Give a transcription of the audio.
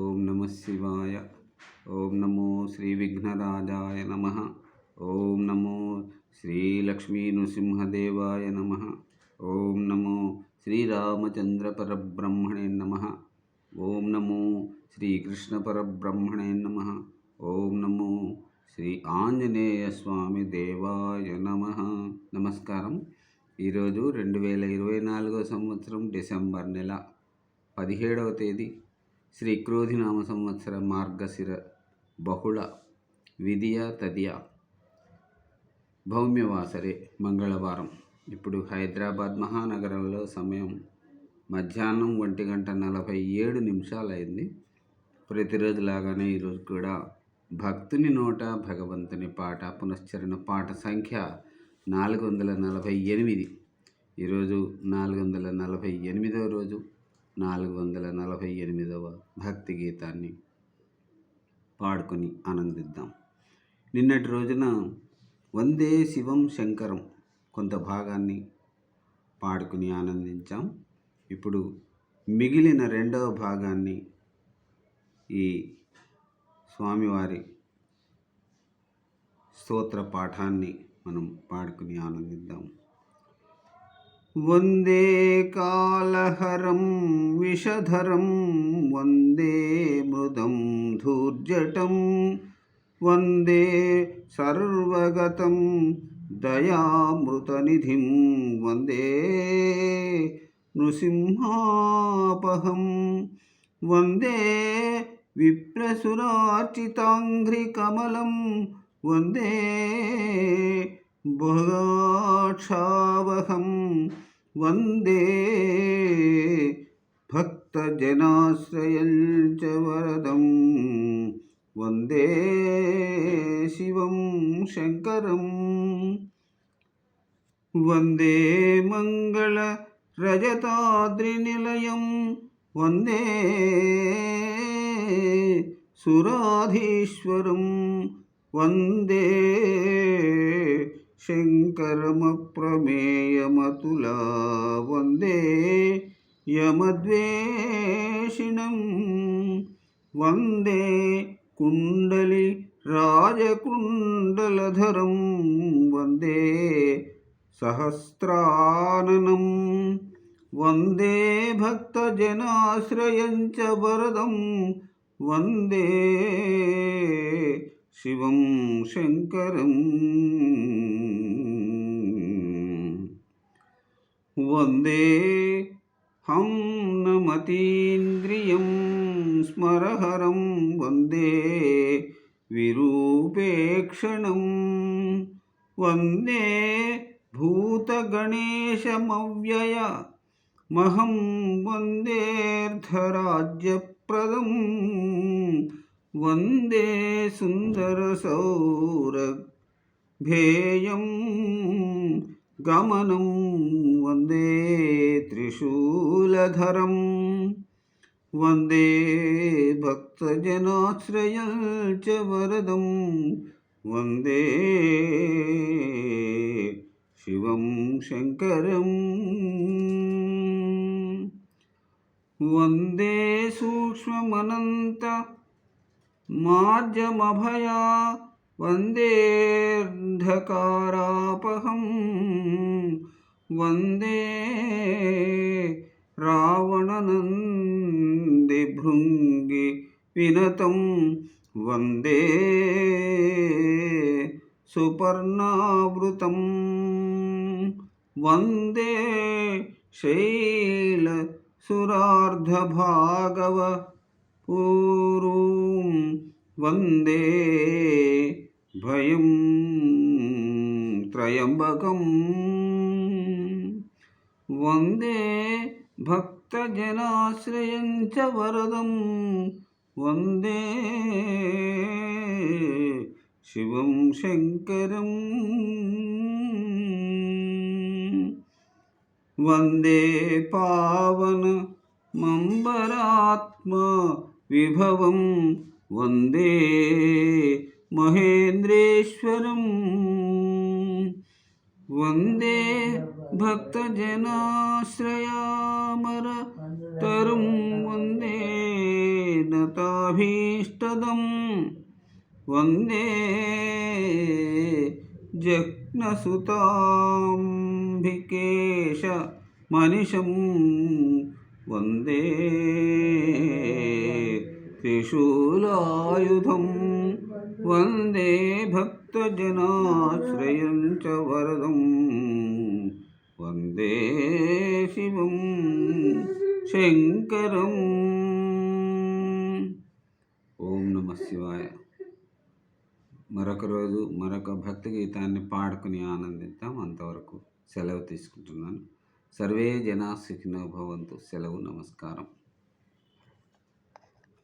ఓం నమ శివాయ ఓం నమో శ్రీ విఘ్నరాజాయ నమ ఓం నమో శ్రీ లక్ష్మీ నృసింహదేవాయ నమ ఓం నమో శ్రీరామచంద్ర పరబ్రహ్మణే నమ ఓం నమో శ్రీకృష్ణ పరబ్రహ్మణే నమ ఓం నమో శ్రీ ఆంజనేయ స్వామి దేవాయ నమ. నమస్కారం. ఈరోజు రెండు వేల ఇరవై నాలుగో సంవత్సరం డిసెంబర్ నెల పదిహేడవ తేదీ. శ్రీ క్రోధినామ సంవత్సర మార్గశిర బహుళ విధియ తదియ భౌమ్యవాసరే మంగళవారం. ఇప్పుడు హైదరాబాద్ మహానగరంలో సమయం మధ్యాహ్నం ఒంటి గంట నలభై ఏడు నిమిషాలైంది. ప్రతిరోజులాగానే ఈరోజు కూడా భక్తుని నోట భగవంతుని పాట పునశ్చరణ పాట సంఖ్య నాలుగు వందల నలభై ఎనిమిది. ఈరోజు నాలుగు వందల నలభై ఎనిమిదవ రోజు. నాలుగు వందల నలభై ఎనిమిదవ భక్తి గీతాన్ని పాడుకొని ఆనందిద్దాం. నిన్నటి రోజున వందే శివం శంకరం కొంత భాగాన్ని పాడుకుని ఆనందించాం. ఇప్పుడు మిగిలిన రెండవ భాగాన్ని ఈ స్వామివారి స్తోత్ర పాఠాన్ని మనం పాడుకుని ఆనందిద్దాం. వందే కాళహరం విషధరం వందే మృదం ధూర్జటం వందే సర్వగతం దయామృతనిధిం వందే నృసింహాపహం వందే విప్రసురార్చితాంఘ్రికమలం వందే భగాక్షావహం వందే భక్తజనాశ్రయం చ వరదం వందే శివం శంకరం వందే మంగళ రజతాద్రినిలయం వందే సురాధీశ్వరం వందే శంకరమప్రమేయమతులా వందే యమద్వేషిణం. వందే కుండలి రాజకుండలధరం. వందే సహస్రాననం. వందే భక్తజనాశ్రయం చ వరదం. వందే శివం శంకరం. వందే హం నమతీంద్రియం స్మరహరం. వందే విరూపేక్షణం వందే భూతగణేశమవ్యయ మహం. వందేర్ధరాజ్యప్రదం. వందే సుందరసౌరభేయం గమనం వందే త్రిశూలధరం వందే భక్తజనాశ్రయం చ వరదం వందే శివం శంకరం మాధ్యమభయా వందేర్ధకారాపహం. వందే రావణనంది భృంగి వినతం. వందే సుపర్ణావృతం. వందే శైలసురార్ధభాగవ పూర్వం వందే భయం త్రయంబకం వందే భక్తజనాశ్రయం చ వరదం వందే శివం శంకరం వందే పావన మంబరాత్మ विभवं वंदे महेन्द्रेश्वरं। वंदे भक्तजनाश्रयामरतरुं वंदे नताभीष्टदं। वंदे जग्नसुताम्भिकेश मनिषं। वंदे త్రిశూలాయుధం వందే భక్తజనాశ్రయం చ వరదం వందే శివం శంకరం ఓం నమ శివాయ మరొక రోజు మరొక భక్తి గీతాన్ని పాడుకుని ఆనందిద్దాం. అంతవరకు సెలవు తీసుకుంటున్నాను. సర్వే జనా సుఖినో భవంతు. సెలవు నమస్కారం.